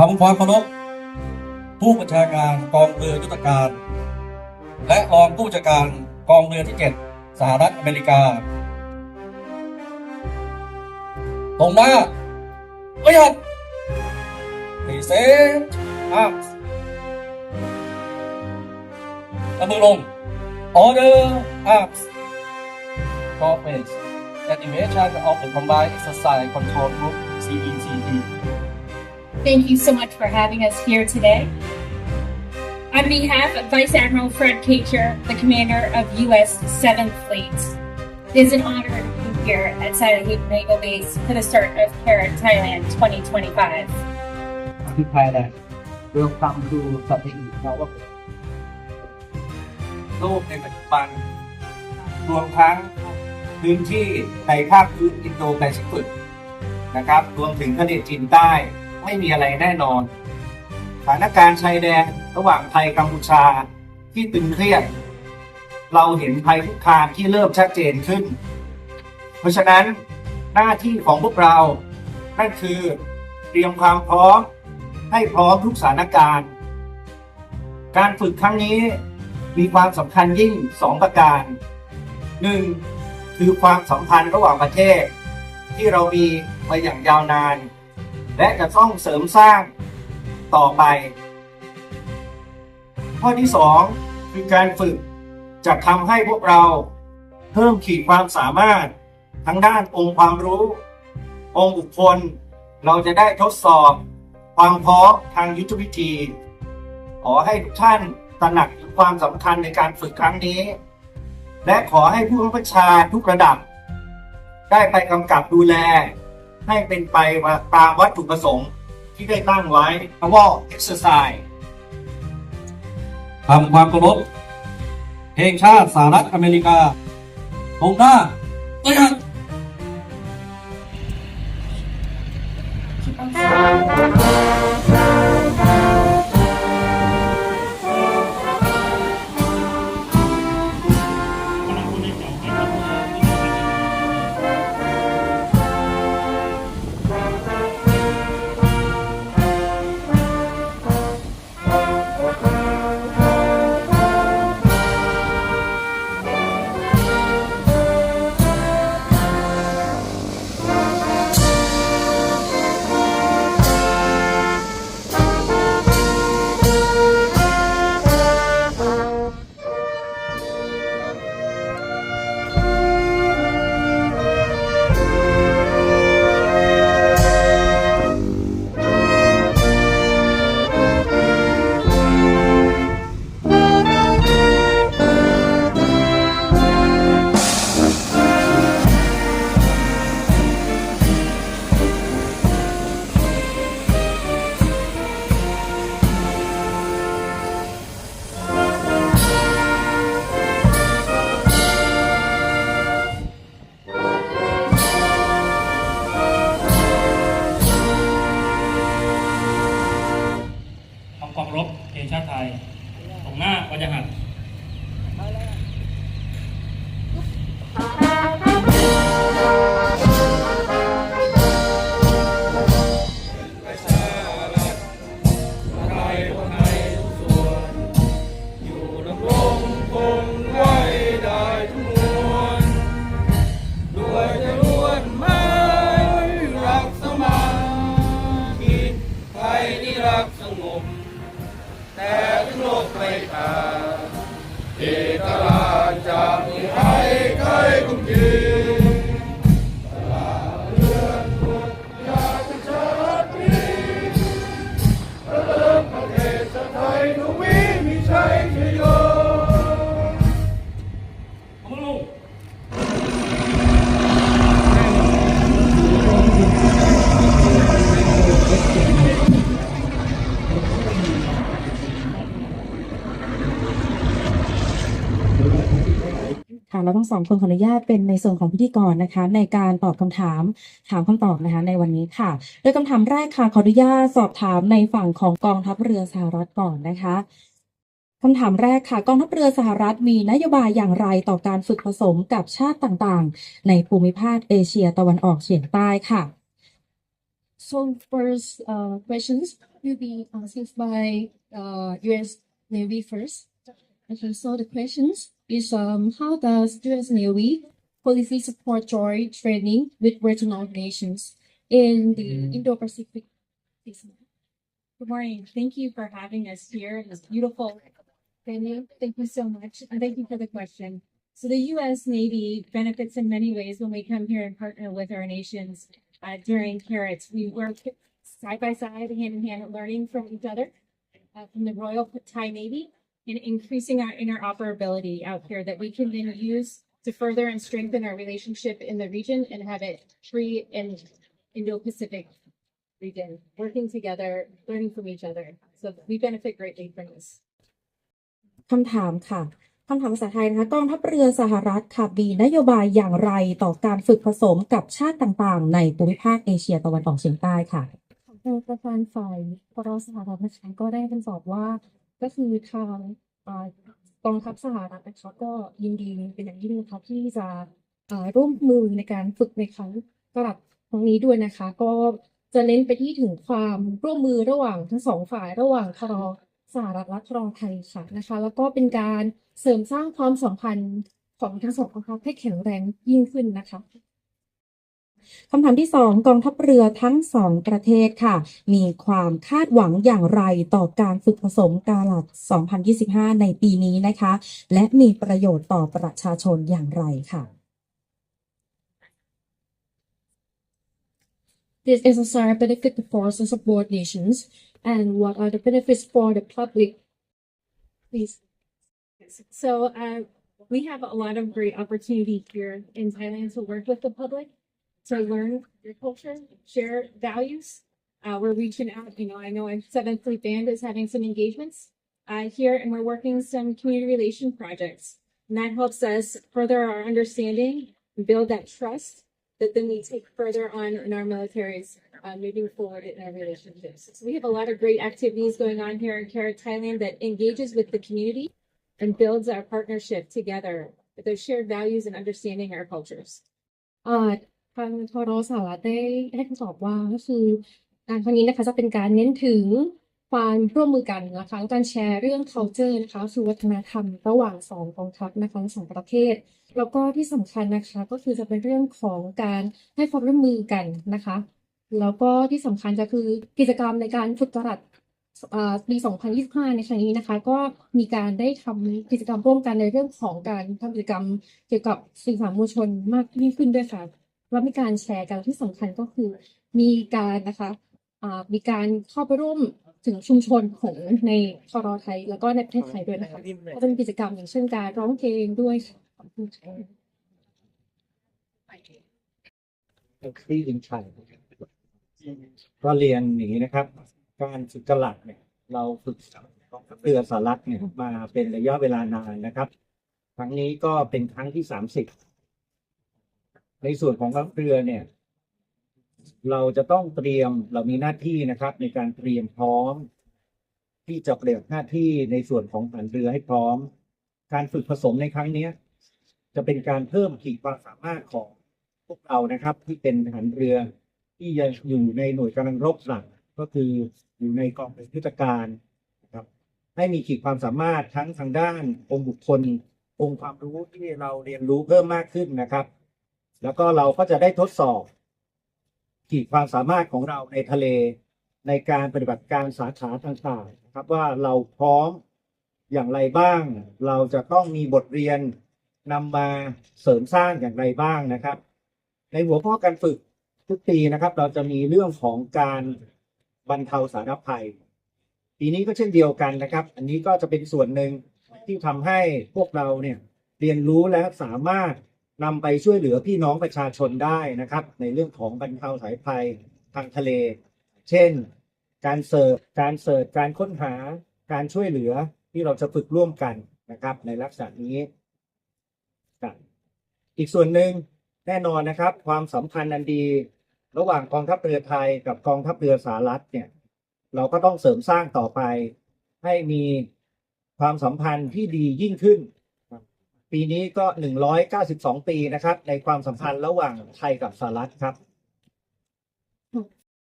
ทำความเคารพผู้บัญชาการกองเรือยุทธการ และรองผู้บัญชาการกองเรือที่ 7 สหรัฐอเมริกา ตรงหน้าประหยัดรีเซ็ตอัพเอามือลง Order up Conference Activation of the Combined Exercise Control Group CECG Thank you so much for having us here today. On behalf of Vice Admiral Fred Kacher, the commander of U.S. 7th Fleet, it is an honor to be here at Saiheep Naval Base for the start of Carrot Thailand 2025. to Thailand. Welcome to Strategic Power. โลกในปัจจุบัน รวมทั้งพื้นที่ในภาคพื้นอินโดแปซิฟิกนะครับ รวมถึงทะเลจีนใต้ ไม่มีอะไรแน่นอน สถานการณ์ชายแดนระหว่างไทยกัมพูชาที่ตึงเครียด เราเห็นภัยคุกคามที่เริ่มชัดเจนขึ้น เพราะฉะนั้นหน้าที่ของพวกเรา นั่นคือเตรียมความพร้อมให้พร้อมทุกสถานการณ์ การฝึกครั้งนี้มีความสำคัญยิ่งสองประการหนึ่งคือความสัมพันธ์ระหว่างประเทศ ที่เรามีมาอย่างยาวนาน และจะต้องเสริมสร้างต่อไป ข้อที่สองคือการฝึกจะทำให้พวกเราเพิ่มขีดความสามารถทั้งด้านองค์ความรู้ องค์บุคคล เราจะได้ทดสอบความพร้อมทางยุทธวิธี ขอให้ทุกท่านตระหนักถึงความสำคัญในการฝึกครั้งนี้ และขอให้ผู้บังคับบัญชาทุกระดับ ได้ไปกำกับดูแล ให้เป็นไปตามวัตถุประสงค์ที่ได้ตั้งไว้คำว่า Exercise ทำความเคารพเพลงชาติสหรัฐอเมริกาตรงหน้าประห โลกไม่อาเอตราชจะมีให้ใครคุ้ม เราทั้งสองคนขออนุญาตเป็นในส่วนของพิธีกรนะคะ ในการตอบคำถามถามคำตอบนะคะ ในวันนี้ค่ะ โดยคำถามแรกค่ะขออนุญาตสอบถามในฝั่งของกองทัพเรือสหรัฐก่อนนะคะคำถามแรกค่ะกองทัพเรือสหรัฐมีนโยบายอย่างไรต่อการฝึกผสมกับชาติต่างๆ ในภูมิภาคเอเชียตะวันออกเฉียงใต้ค่ะ So first, uh, questions will be asked by uh, U.S. Navy first. Okay, so the questions is um, how does U.S. Navy policy support joint training with regional nations in the Indo-Pacific? Basin? Good morning. Thank you for having us here in this beautiful venue. Thank you so much. And thank you for the question. So the U.S. Navy benefits in many ways when we come here and partner with our nations uh, during carrots. We work side by side, hand in hand, learning from each other, uh, from the Royal Thai Navy, and increasing our interoperability out here that we can then use to further and strengthen our relationship in the region and have it free and Indo-Pacific region, working together, learning from each other. So we benefit greatly from this. คำถามค่ะคำถามภาษาไทยนะคะกองทัพเรือสหรัฐค่ะมีนโยบายอย่างไรต่อการฝึกผสมกับชาติต่างๆ ในภูมิภาคเอเชียตะวันออกเฉียงใต้ค่ะ ทางประธานฝ่ายปรสหรัฐนะคะก็ได้คำตอบว่า ก็คือทางกองทัพสหรัฐนะคะก็ยินดีเป็นอย่างยิ่งนะคะที่จะร่วมมือในการฝึกในครั้งกลับครั้งนี้ด้วยนะคะ ก็จะเน้นไปที่ถึงความร่วมมือระหว่างทั้งสองฝ่ายระหว่างทรสหรัฐและทรไทยค่ะนะคะ แล้วก็เป็นการเสริมสร้างความสัมพันธ์ของทั้งสองกองทัพให้แข็งแรงยิ่งขึ้นนะคะ คำถามที่สองกองทัพเรือทั้งสองประเทศค่ะ มีความคาดหวังอย่างไรต่อการฝึกผสมกาลัด2025 ในปีนี้นะคะ และมีประโยชน์ต่อประชาชนอย่างไรค่ะ This exercise benefit the forces of both nations, and what are the benefits for the public? Please. So uh, we have a lot of great opportunity here in Thailand to work with the public, to learn your culture, share values. Uh, we're reaching out, you know, I know Seventh Fleet Band is having some engagements uh, here, and we're working some community relation projects. And that helps us further our understanding build that trust that then we take further on in our militaries uh, moving forward in our relationships. So we have a lot of great activities going on here in Carrot Thailand that engages with the community and builds our partnership together with those shared values and understanding our cultures. อ่า ทางทรสหรัฐได้ให้คำตอบว่าก็คือการครั้งนี้นะคะจะเป็นการเน้นถึงความร่วมมือกันนะคะการแชร์เรื่อง culture นะคะคือวัฒนธรรมระหว่างสองกองทัพนะคะสองประเทศ แล้วก็ที่สำคัญนะคะก็คือจะเป็นเรื่องของการให้ความร่วมมือกันนะคะ แล้วก็ที่สำคัญจะคือกิจกรรมในการฝึกจรัสปี 2025 ในครั้งนี้นะคะ ก็มีการได้ทำกิจกรรมร่วมกันในเรื่องของการทำกิจกรรมเกี่ยวกับสื่อสารมวลชนมากยิ่งขึ้นด้วยค่ะ แล้วมีการแชร์กันที่สำคัญก็คือ มีการนะคะอ่ามีการเข้าไปร่วมถึงชุมชนของในทรไทย แล้วก็ในประเทศไทยด้วยนะคะก็จะมีกิจกรรมอย่างเช่นการร้องเพลงด้วยค่ะขอบคุณค่ะที่ลิงชัยก็เรียนอย่างนี้นะครับ การฝึกกะหลัดเนี่ย เราฝึกกองทัพเรือสหรัฐเนี่ยมาเป็นระยะเวลานานนะครับ ครั้งนี้ก็เป็นครั้งที่สามสิบ ในส่วนของทัพเรือเนี่ย เราจะต้องเตรียมเรามีหน้าที่นะครับ ในการเตรียมพร้อม ที่จะปฏิบัติหน้าที่ในส่วนของฐานเรือให้พร้อม การฝึกผสมในครั้งนี้จะเป็นการเพิ่มขีดความสามารถของพวกเรานะครับ ที่เป็นทหารเรือที่ยังอยู่ในหน่วยกำลังรบหลักก็คืออยู่ในกองเรือยุทธการนะครับ ให้มีขีดความสามารถทั้งทางด้านองค์บุคคล องค์ความรู้ที่เราเรียนรู้เพิ่มมากขึ้นนะครับ แล้วก็เราก็จะได้ทดสอบ ขีดความสามารถของเราในทะเลในการปฏิบัติการสาขาต่างๆนะครับว่าเราพร้อมอย่างไรบ้าง เราจะต้องมีบทเรียนนำมาเสริมสร้างอย่างไรบ้างนะครับ ในหัวข้อการฝึกทุกปีนะครับ เราจะมีเรื่องของการบรรเทาสาธารณภัย ปีนี้ก็เช่นเดียวกันนะครับ อันนี้ก็จะเป็นส่วนหนึ่งที่ทำให้พวกเราเนี่ยเรียนรู้และสามารถ นำไปช่วยเหลือพี่น้องประชาชนได้นะครับ ในเรื่องของบรรเทาสาธารณภัยทางทะเล เช่น การเสิร์ฟการเสิร์ฟการค้นหาการช่วยเหลือที่เราจะฝึกร่วมกันนะครับ ในลักษณะนี้อีกส่วนหนึ่งแน่นอนนะครับ ความสัมพันธ์อันดี ระหว่างกองทัพเรือไทยกับกองทัพเรือสหรัฐเนี่ยเราก็ต้องเสริมสร้างต่อไป ให้มีความสัมพันธ์ที่ดียิ่งขึ้น ปีนี้ก็ 192 ปีนะครับ ในความสัมพันธ์ระหว่างไทยกับสหรัฐครับ